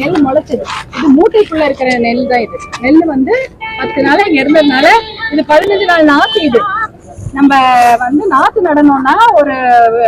நெல் முளைச்சது. இது மூட்டைக்குள்ள இருக்கிற நெல் தான் இது. நெல் வந்து பத்து நாள் இங்க இருந்ததுனால இது பதினஞ்சு நாள் நாத்து இது. நம்ம வந்து நாத்து நடணும்னா ஒரு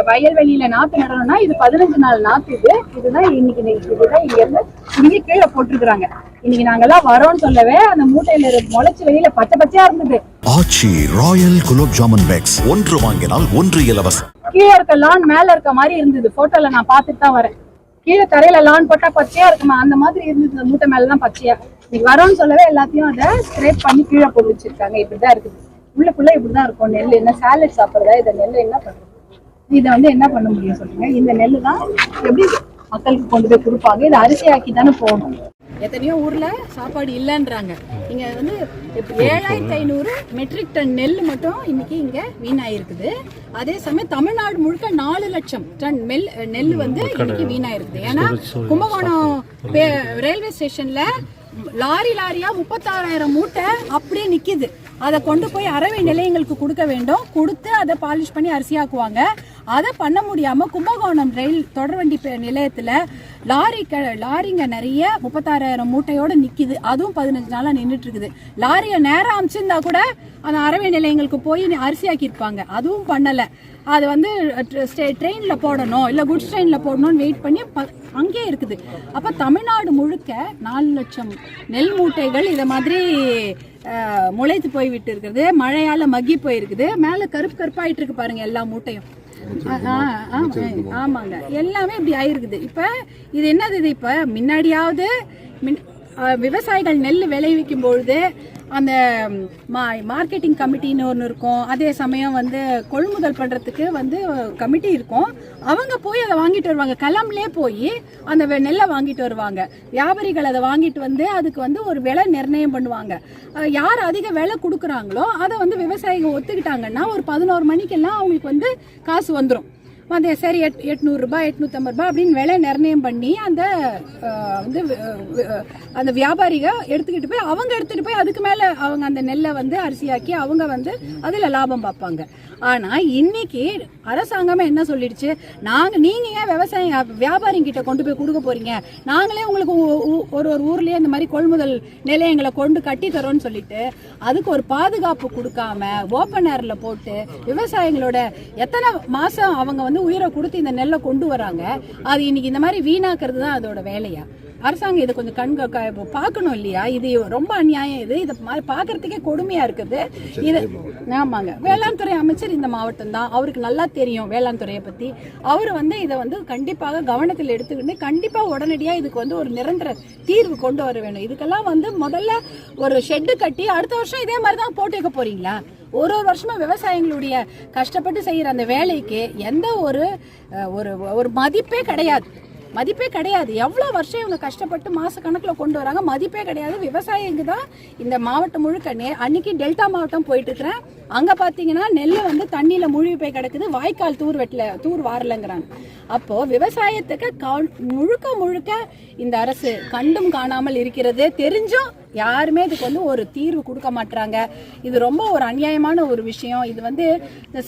வயல்வெளியில நாத்து நடணும்னா இது பதினஞ்சு நாள் நாத்து இது. இதுதான் இன்னைக்கு இதுதான் இங்க இருந்து இங்கே கீழே போட்டிருக்கிறாங்க. இன்னைக்கு நாங்கெல்லாம் வரோம்னு சொல்லவே அந்த மூட்டையில முளைச்சு வெளியில பச்சை பச்சையா இருந்தது. Aachi royal gulab jamun packs. ஒன்று வாங்கினால் ஒன்று இலவசம். கீழே இருக்க லான் மேல இருக்க மாதிரி இருந்தது. போட்டோல நான் பார்த்துட்டு தான் வரேன். கீழே தரையில லான் போட்டா பச்சையா இருக்குமா? அந்த மாதிரி இருந்தது. இந்த மூட்டை மேல தான் பச்சையா. இன்னைக்கு வரோம்னு சொல்லவே எல்லாத்தையும் அதை ஸ்க்ரேப் பண்ணி கீழே போட்டு வச்சிருக்காங்க. இப்படிதான் இருக்குது. உள்ளுக்குள்ள இப்படிதான் இருக்கும். நெல் என்ன சாலட் சாப்பிடுறதா? இந்த நெல் என்ன பண்றது? இதை வந்து என்ன பண்ண முடியும் சொல்லுங்க. இந்த நெல் தான் எப்படி மக்களுக்கு கொண்டு போய் கொடுப்பாங்க? இதை அரிசி ஆக்கி தானே போகணும். எத்தனையோ ஊர்ல சாப்பாடு இல்லைன்றாங்க. இங்க வந்து ஏழாயிரத்தி ஐநூறு மெட்ரிக் டன் நெல் மட்டும் இன்னைக்கு இங்க வீணாயிருக்குது. அதே சமயம் தமிழ்நாடு முழுக்க நாலு லட்சம் டன் மெல் நெல் வந்து இன்னைக்கு வீணாயிருக்குது. ஏன்னா கும்பகோணம் ரயில்வே ஸ்டேஷன்ல லாரி லாரியா முப்பத்தாறாயிரம் மூட்டை அப்படியே நிக்குது. அதை கொண்டு போய் அறவை நிலையங்களுக்கு கொடுக்க வேண்டும். கொடுத்து அதை பாலிஷ் பண்ணி அரிசியாக்குவாங்க. அதை பண்ண முடியாம கும்பகோணம் ரயில் தொடர்வண்டி நிலையத்தில் நிலையத்துல லாரி க- லாரிங்க நிறைய முப்பத்தாறாயிரம் மூட்டையோட நிக்குது. அதுவும் பதினஞ்சு நாளா நின்றுட்டு இருக்குது லாரியை நேரம் அமைச்சிருந்தா கூட அந்த அறவை நிலையங்களுக்கு போய் அரிசி ஆக்கியிருப்பாங்க அதுவும் பண்ணல. அது வந்து ட்ரெயின்ல போடணும். இல்ல குட்ஸ் ட்ரெயின்ல போடணும்னு வெயிட் பண்ணி ப- அங்கேயே இருக்குது. அப்ப தமிழ்நாடு முழுக்க நாலு லட்சம் நெல் மூட்டைகள் இத மாதிரி முளைத்து போய் விட்டு இருக்குது. மழையால மக்கி போயிருக்குது. மேல கருப்பு கருப்பாயிட்டு இருக்கு பாருங்க எல்லா மூட்டையும். ஆமாங்க. எல்லாமே இப்படி ஆயிருக்குது. இப்ப இது என்னது இது இப்ப? முன்னாடியாவது மின்- விவசாயிகள் நெல் விளைவிக்கும் பொழுது அந்த மா- மார்க்கெட்டிங் கமிட்டின்னு ஒன்று இருக்கும். அதே சமயம் வந்து கொள்முதல் பண்ணுறதுக்கு வந்து கமிட்டி இருக்கும். அவங்க போய் அதை வாங்கிட்டு வருவாங்க. கலம்லே போய் அந்த நெல்லை வாங்கிட்டு வருவாங்க. வியாபாரிகள் அதை வாங்கிட்டு வந்து அதுக்கு வந்து ஒரு விலை நிர்ணயம் பண்ணுவாங்க. யார் அதிக விலை கொடுக்குறாங்களோ அதை வந்து விவசாயிகள் ஒத்துக்கிட்டாங்கன்னா ஒரு பதினோரு மணிக்கெல்லாம் அவங்களுக்கு வந்து காசு வந்துடும் வந்து சரி எட் எட்நூறுரூபா எட்நூற்றம்பது ரூபா அப்படின்னு விலை நிர்ணயம் பண்ணி அந்த வந்து அந்த வியாபாரிக எடுத்துக்கிட்டு போய் அவங்க எடுத்துகிட்டு போய் அதுக்கு மேலே அவங்க அந்த நெல்லை வந்து அரிசியாக்கி அவங்க வந்து அதில் லாபம் பார்ப்பாங்க. ஆனால் இன்னைக்கு அரசாங்கமே என்ன சொல்லிடுச்சு? நாங்கள் நீங்கள் ஏன் விவசாயம் வியாபாரிங்கிட்ட கொண்டு போய் கொடுக்க போறீங்க? நாங்களே உங்களுக்கு ஊ- ஒரு ஒரு ஊர்லேயே இந்த மாதிரி கொள்முதல் நிலையங்களை கொண்டு கட்டி தரோம்னு சொல்லிட்டு அதுக்கு ஒரு பாதுகாப்பு கொடுக்காம ஓப்பன் ஏரில் போட்டு விவசாயிகளோட எத்தனை மாதம் அவங்க வந்து உயிரை கொடுத்து இந்த நெல்லை கொண்டு வராங்க. அது இன்னைக்கு இந்த மாதிரி வீணாக்குறது தான் அதோட வேலையா? அரசாங்கம் இதை கொஞ்சம் கண்க க- பார்க்கணும் இல்லையா? இது ரொம்ப அநியாயம் இது. இதை மாதிரி பார்க்கறதுக்கே கொடுமையா இருக்குது. இது ஆமாங்க. வேளாண் துறை அமைச்சர் இந்த மாவட்டம் தான். அவருக்கு நல்லா தெரியும் வேளாண் துறையை பத்தி. அவர் வந்து இதை வந்து கண்டிப்பாக கவனத்தில் எடுத்துக்கிட்டு கண்டிப்பா உடனடியா இதுக்கு வந்து ஒரு நிரந்தர தீர்வு கொண்டு வர வேணும். இதுக்கெல்லாம் வந்து முதல்ல ஒரு ஷெட்டு கட்டி அடுத்த வருஷம் இதே மாதிரி தான் போட்டு வைக்க போறீங்களா? ஒரு ஒரு வருஷமா விவசாயிகளுடைய கஷ்டப்பட்டு செய்யற அந்த வேலைக்கு எந்த ஒரு ஒரு ஒரு மதிப்பே கிடையாது. மதிப்பே கிடையாது. எவ்வளோ வருஷம் இவங்க கஷ்டப்பட்டு மாத கணக்கில் கொண்டு வராங்க? மதிப்பே கிடையாது. விவசாயிங்க தான் இந்த மாவட்டம் முழுக்க நே அன்னைக்கு டெல்டா மாவட்டம் போயிட்டு இருக்கிறேன் அங்கே பார்த்தீங்கன்னா நெல் வந்து தண்ணியில் மூழ்கி போய் கிடக்குது. வாய்க்கால் தூர் வெட்டல தூர் வாரலங்கிறாங்க. அப்போது விவசாயத்துக்கு முழுக்க முழுக்க இந்த அரசு கண்டும் காணாமல் இருக்கிறது. தெரிஞ்சும் யாருமே இதுக்கு வந்து ஒரு தீர்வு கொடுக்க மாட்டாங்க இது ரொம்ப ஒரு அநியாயமான ஒரு விஷயம். இது வந்து இந்த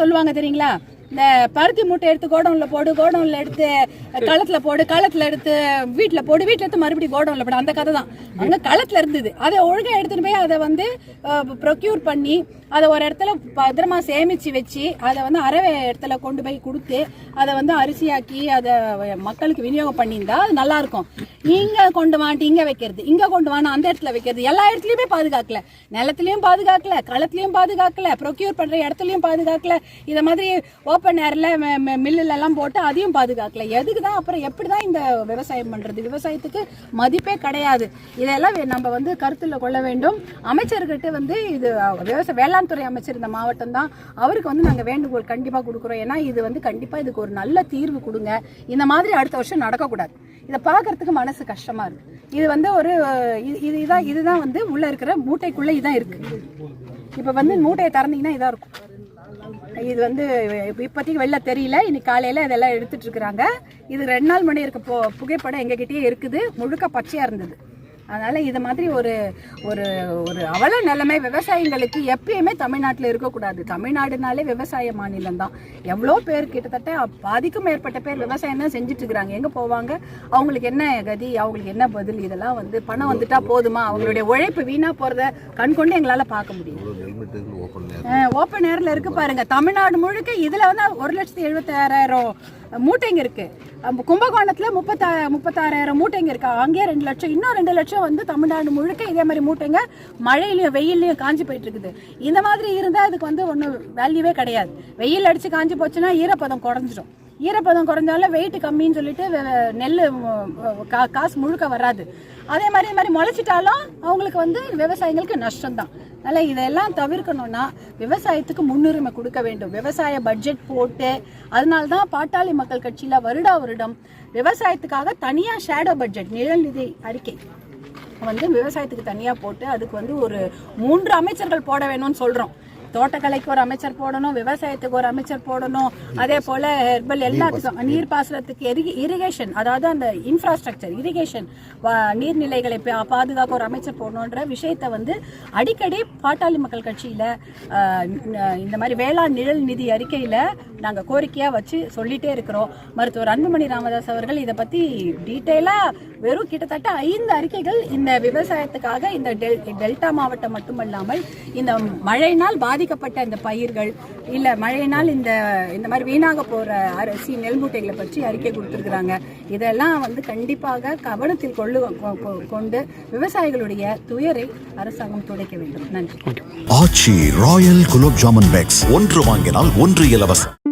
சொல்லுவாங்க தெரியுங்களா? இந்த பருத்தி மூட்டை எடுத்து கோடவுன்ல போடு கோடவுன்ல எடுத்து களத்துல போடு களத்துல எடுத்து வீட்டுல போடு வீட்டுல எடுத்து மறுபடியும் கோடவுன்ல போடு. அந்த கதை தான். அங்க களத்துல இருந்தது. அதை ஒழுங்கா எடுத்துட்டு போய் அதை வந்து ப்ரொக்யூர் பண்ணி அதை ஒரு இடத்துல பத்திரமா சேமிச்சு வச்சு அதை வந்து அறவை இடத்துல கொண்டு போய் கொடுத்து அதை வந்து அரிசியாக்கி அதை மக்களுக்கு விநியோகம் பண்ணியிருந்தா அது நல்லா இருக்கும். இங்க கொண்டு வான்ட்டு இங்க வைக்கிறது இங்க கொண்டு வான்னு அந்த இடத்துல வைக்கிறது எல்லா இடத்துலயுமே பாதுகாக்கல. நிலத்திலயும் பாதுகாக்கல களத்திலயும் பாதுகாக்கல ப்ரொக்யூர் பண்ற இடத்துலயும் பாதுகாக்கல. இத மாதிரி ஓப்பன் ஏரில் மில்லுலெல்லாம் போட்டு அதையும் பாதுகாக்கல. எதுக்கு தான் அப்புறம் எப்படி தான் இந்த விவசாயம் பண்ணுறது விவசாயத்துக்கு மதிப்பே கிடையாது. இதெல்லாம் வே- நம்ம வந்து கருத்தில் கொள்ள வேண்டும். அமைச்சர்கிட்ட வந்து இது விவசாய வேளாண் துறை அமைச்சர் இந்த மாவட்டம் தான். அவருக்கு வந்து நாங்கள் வேண்டுகோள் கண்டிப்பாக கொடுக்குறோம். ஏன்னா இது வந்து கண்டிப்பாக இதுக்கு ஒரு நல்ல தீர்வு கொடுங்க. இந்த மாதிரி அடுத்த வருஷம் நடக்கக்கூடாது. இதை பார்க்கறதுக்கு மனசு கஷ்டமாக இருக்குது இது வந்து ஒரு இது இதுதான் இதுதான் வந்து உள்ளே இருக்கிற மூட்டைக்குள்ளே இதான் இருக்குது இப்போ வந்து மூட்டையை திறந்தீங்கன்னா இதாக இருக்கும். இது வந்து இப்போதைக்கு வெளில தெரியல. இன்னைக்கு காலையில் இதெல்லாம் எடுத்துட்டு இருக்கிறாங்க. இது ரெண்டு நாள் மணி இருக்க போ புகைப்படம் எங்ககிட்டயே இருக்குது. முழுக்க பச்சையாக இருந்தது. அதனால இது மாதிரி ஒரு ஒரு ஒரு அவல நிலைமை விவசாயிங்களுக்கு எப்பயுமே தமிழ்நாட்டில் இருக்கக்கூடாது. தமிழ்நாடுனாலே விவசாய மாநிலம் தான். எவ்வளோ பேர் கிட்டத்தட்ட பாதிக்கும் மேற்பட்ட பேர் விவசாயம் தான் செஞ்சுட்டு இருக்கிறாங்க எங்கே போவாங்க? அவங்களுக்கு என்ன கதி? அவங்களுக்கு என்ன பதில்? இதெல்லாம் வந்து பணம் வந்துட்டா போதுமா? அவங்களுடைய உழைப்பு வீணா போகிறத கண்கொண்டு எங்களால் பார்க்க முடியும். ஓப்பன் ஏர்ல இருக்கு பாருங்க. தமிழ்நாடு முழுக்க இதுல வந்து ஒரு லட்சத்தி எழுபத்தி ஆறாயிரம் மூட்டைங்க இருக்கு. கும்பகோணத்தில் கும்பகோணத்துல முப்பத்தா முப்பத்தாறாயிரம் மூட்டைங்க இருக்கு. அங்கேயே ரெண்டு லட்சம் இன்னும் ரெண்டு லட்சம் வந்து தமிழ்நாடு முழுக்க இதே மாதிரி மூட்டைங்க மழையிலயும் வெயிலையும் காஞ்சி போயிட்டு இருக்குது. இந்த மாதிரி இருந்தா அதுக்கு வந்து ஒன்றும் வேல்யூவே கிடையாது. வெயில் அடிச்சு காஞ்சி போச்சுன்னா ஈரப்பதம் குறைஞ்சிடும். ஈரப்பதம் குறைஞ்சாலும் வெயிட் கம்மின்னு சொல்லிட்டு வெ- நெல் கா- காசு முழுக்க வராது. அதே மாதிரி இது மாதிரி முளைச்சிட்டாலும் அவங்களுக்கு வந்து விவசாயிங்களுக்கு நஷ்டம் தான் அதனால் இதெல்லாம் தவிர்க்கணும்னா விவசாயத்துக்கு முன்னுரிமை கொடுக்க வேண்டும். விவசாய பட்ஜெட் போட்டு அதனால தான் பாட்டாளி மக்கள் கட்சியில் வருடா வருடம் விவசாயத்துக்காக தனியாக ஷேடோ பட்ஜெட் நிழல்நிதி அறிக்கை வந்து விவசாயத்துக்கு தனியாக போட்டு அதுக்கு வந்து ஒரு மூன்று அமைச்சர்கள் போட வேணும்னு சொல்கிறோம் தோட்டக்கலைக்கு ஒரு அமைச்சர் போடணும் விவசாயத்துக்கு ஒரு அமைச்சர் போடணும். அதே போல ஹெர்பல் எல்லாத்துக்கும் நீர் பாசனத்துக்கு இரிகேஷன் அதாவது அந்த இன்ஃப்ராஸ்ட்ரக்சர் இரிகேஷன் நீர்நிலைகளை பாதுகாக்க ஒரு அமைச்சர் போடணுன்ற விஷயத்தை வந்து அடிக்கடி பாட்டாளி மக்கள் கட்சியில இந்த மாதிரி வேளாண் நிழல் நிதி அறிக்கையில நாங்க கோரிக்கையா வச்சு சொல்லிட்டே இருக்கிறோம். மருத்துவர் அன்புமணி ராமதாஸ் அவர்கள் இதை பத்தி டீட்டெயிலா வெறும் கிட்டத்தட்ட ஐந்து அறிக்கைகள் இந்த விவசாயத்துக்காக இந்த டெல் டெல்டா மாவட்டம் மட்டுமல்லாமல் இந்த மழையினால் பாதிக்கப்பட்ட இந்த பயிர்கள் இல்ல மழையினால் இந்த இந்த மாதிரி வீணாக போற அரிசி நெல் மூட்டைகளை பற்றி அறிக்கை கொடுத்துருக்குறாங்க. இதெல்லாம் வந்து கண்டிப்பாக கவனத்தில் கொள்ளு கொ- கொ- கொண்டு விவசாயிகளுடைய துயரை அரசாங்கம் துடைக்க வேண்டும். நன்றி. Aachi royal gulab jamun packs. ஒன்று வாங்கினால் ஒன்று இலவசம்.